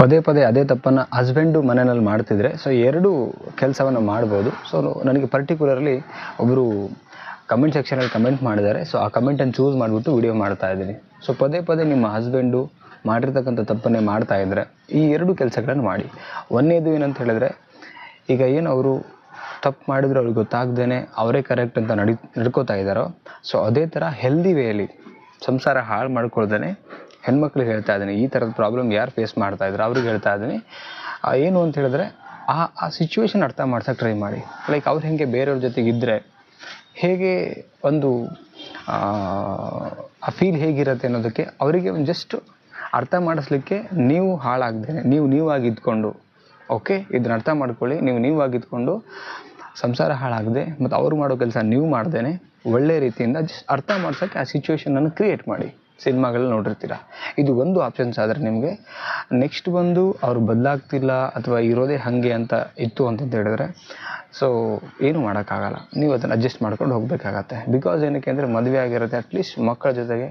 ಪದೇ ಪದೇ ಅದೇ ತಪ್ಪನ್ನು ಹಸ್ಬೆಂಡು ಮನೆಯಲ್ಲಿ ಮಾಡ್ತಿದ್ರೆ ಸೊ ಎರಡು ಕೆಲಸವನ್ನು ಮಾಡ್ಬೋದು. ಸೊ ನನಗೆ ಪರ್ಟಿಕ್ಯುಲರ್ಲಿ ಒಬ್ಬರು ಕಮೆಂಟ್ ಸೆಕ್ಷನಲ್ಲಿ ಕಮೆಂಟ್ ಮಾಡಿದ್ದಾರೆ. ಸೊ ಆ ಕಮೆಂಟನ್ನು ಚೂಸ್ ಮಾಡಿಬಿಟ್ಟು ವಿಡಿಯೋ ಮಾಡ್ತಾ ಇದ್ದೀನಿ. ಸೊ ಪದೇ ಪದೇ ನಿಮ್ಮ ಹಸ್ಬೆಂಡು ಮಾಡಿರ್ತಕ್ಕಂಥ ತಪ್ಪನ್ನೇ ಮಾಡ್ತಾ ಇದ್ದರೆ ಈ ಎರಡು ಕೆಲಸಗಳನ್ನು ಮಾಡಿ. ಒಂದನೇದು ಏನಂತ ಹೇಳಿದ್ರೆ, ಈಗ ಏನು ಅವರು ತಪ್ಪು ಮಾಡಿದ್ರು ಅವ್ರಿಗೆ ಗೊತ್ತಾಗ್ದೇ ಅವರೇ ಕರೆಕ್ಟ್ ಅಂತ ನಡಿ, ನಡ್ಕೋತಾ ಇದ್ದಾರೋ ಸೊ ಅದೇ ಥರ ಹೆಲ್ದಿ ವೇಯಲ್ಲಿ ಸಂಸಾರ ಹಾಳು ಮಾಡ್ಕೊಳ್ದೇ ಹೆಣ್ಮಕ್ಳಿಗೆ ಹೇಳ್ತಾ ಇದ್ದೀನಿ ಈ ಥರದ ಪ್ರಾಬ್ಲಮ್ ಯಾರು ಫೇಸ್ ಮಾಡ್ತಾ ಇದ್ರು ಅವ್ರಿಗೆ ಹೇಳ್ತಾ ಇದ್ದೀನಿ. ಏನು ಅಂತ ಹೇಳಿದ್ರೆ ಆ ಆ ಸಿಚುವೇಶನ್ ಅರ್ಥ ಮಾಡ್ಸೋಕೆ ಟ್ರೈ ಮಾಡಿ. ಲೈಕ್ ಅವ್ರು ಹೇಗೆ ಬೇರೆಯವ್ರ ಜೊತೆಗೆ ಇದ್ದರೆ ಹೇಗೆ ಒಂದು ಆ, ಫೀಲ್ ಹೇಗಿರುತ್ತೆ ಅನ್ನೋದಕ್ಕೆ ಅವರಿಗೆ ಒಂದು ಜಸ್ಟ್ ಅರ್ಥ ಮಾಡಿಸ್ಲಿಕ್ಕೆ ನೀವು ಹಾಳಾಗ್ದೇನೆ ನೀವು ನೀವಾಗಿ ಇದ್ಕೊಂಡು ಓಕೆ ಇದನ್ನ ಅರ್ಥ ಮಾಡ್ಕೊಳ್ಳಿ ನೀವು ನೀವಾಗಿದ್ಕೊಂಡು ಸಂಸಾರ ಹಾಳಾಗದೆ ಮತ್ತು ಅವ್ರು ಮಾಡೋ ಕೆಲಸ ನೀವು ಮಾಡ್ದೇನೆ ಒಳ್ಳೆ ರೀತಿಯಿಂದ ಜಸ್ಟ್ ಅರ್ಥ ಮಾಡ್ಸೋಕ್ಕೆ ಆ ಸಿಚುವೇಶನನ್ನು ಕ್ರಿಯೇಟ್ ಮಾಡಿ. ಸಿನಿಮಾಗಳಲ್ಲಿ ನೋಡಿರ್ತೀರ? ಇದು ಒಂದು ಆಪ್ಷನ್ಸ್ ಆದರೆ ನಿಮಗೆ. ನೆಕ್ಸ್ಟ್ ಬಂದು ಅವರು ಬದಲಾಗ್ತಿಲ್ಲ ಅಥವಾ ಇರೋದೇ ಹಾಗೆ ಅಂತ ಇತ್ತು ಅಂತಂತ ಹೇಳಿದ್ರೆ ಸೊ ಏನು ಮಾಡೋಕ್ಕಾಗಲ್ಲ. ನೀವು ಅದನ್ನು ಅಡ್ಜಸ್ಟ್ ಮಾಡ್ಕೊಂಡು ಹೋಗಬೇಕಾಗತ್ತೆ. ಬಿಕಾಸ್ ಏನಕ್ಕೆ ಅಂದರೆ ಮದುವೆ ಆಗಿರುತ್ತೆ ಅಟ್ಲೀಸ್ಟ್ ಮಕ್ಕಳ ಜೊತೆಗೆ,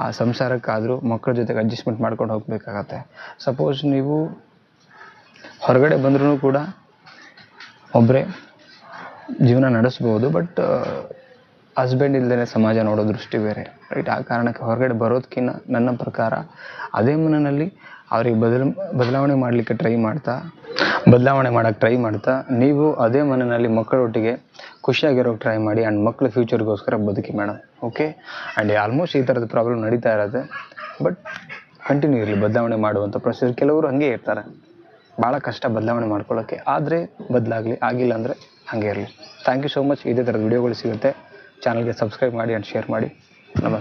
ಆ ಸಂಸಾರಕ್ಕಾದರೂ ಮಕ್ಕಳ ಜೊತೆಗೆ ಅಡ್ಜಸ್ಟ್ಮೆಂಟ್ ಮಾಡ್ಕೊಂಡು ಹೋಗಬೇಕಾಗತ್ತೆ. ಸಪೋಸ್ ನೀವು ಹೊರಗಡೆ ಬಂದ್ರೂ ಕೂಡ ಒಬ್ಬರೇ ಜೀವನ ನಡೆಸ್ಬೋದು ಬಟ್ ಹಸ್ಬೆಂಡ್ ಇಲ್ಲದೇ ಸಮಾಜ ನೋಡೋ ದೃಷ್ಟಿ ಬೇರೆ. ರೈಟ್ ಆ ಕಾರಣಕ್ಕೆ ಹೊರಗಡೆ ಬರೋದಕ್ಕಿಂತ ನನ್ನ ಪ್ರಕಾರ ಅದೇ ಮನೆಯಲ್ಲಿ ಅವ್ರಿಗೆ ಬದಲ, ಬದಲಾವಣೆ ಮಾಡಲಿಕ್ಕೆ ಟ್ರೈ ಮಾಡ್ತಾ, ಬದಲಾವಣೆ ಮಾಡೋಕ್ಕೆ ಟ್ರೈ ಮಾಡ್ತಾ, ನೀವು ಅದೇ ಮನೆಯಲ್ಲಿ ಮಕ್ಕಳೊಟ್ಟಿಗೆ ಖುಷಿಯಾಗಿರೋಕ್ಕೆ ಟ್ರೈ ಮಾಡಿ ಆ್ಯಂಡ್ ಮಕ್ಕಳ ಫ್ಯೂಚರ್ಗೋಸ್ಕರ ಬದುಕಿ ಮೇಡಮ್ ಓಕೆ ಆ್ಯಂಡ್ ಆಲ್ಮೋಸ್ಟ್ ಈ ಥರದ ಪ್ರಾಬ್ಲಮ್ ನಡೀತಾ ಇರುತ್ತೆ. ಬಟ್ ಕಂಟಿನ್ಯೂ ಇರಲಿ, ಬದಲಾವಣೆ ಮಾಡುವಂಥ ಪ್ರೊಸೆಸ್ ಕೆಲವರು ಹಾಗೆ ಇರ್ತಾರೆ. ಭಾಳ ಕಷ್ಟ ಬದಲಾವಣೆ ಮಾಡ್ಕೊಳ್ಳೋಕ್ಕೆ ಆದರೆ ಬದಲಾಗಲಿ, ಆಗಿಲ್ಲ ಅಂದರೆ ಹಾಗೆ ಇರಲಿ. ಥ್ಯಾಂಕ್ ಯು ಸೋ ಮಚ್ ಇದೇ ಥರದ ವಿಡಿಯೋಗಳು ಸಿಗುತ್ತೆ. ಚಾನಲ್ಗೆ ಸಬ್ಸ್ಕ್ರೈಬ್ ಮಾಡಿ ಆ್ಯಂಡ್ ಶೇರ್ ಮಾಡಿ. ನಮಸ್ತೆ.